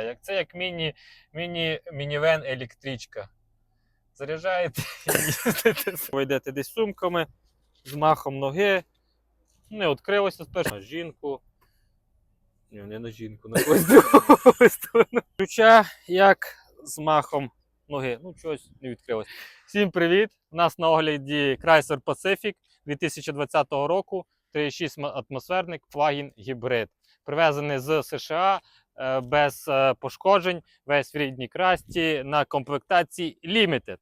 Як це як міні, міні, мінівен електричка. Заряджаєте і їздите. Йдете десь сумками, з махом ноги. Не відкрилося спершу на жінку. Ні, не на жінку, на когось. Ключа як з махом ноги. Ну, щось не відкрилось. Всім привіт! У нас на огляді Chrysler Pacific 2020 року. 3,6 атмосферник плагін гібрид. Привезений з США без е, пошкоджень, весь в рідній красті на комплектації Limited.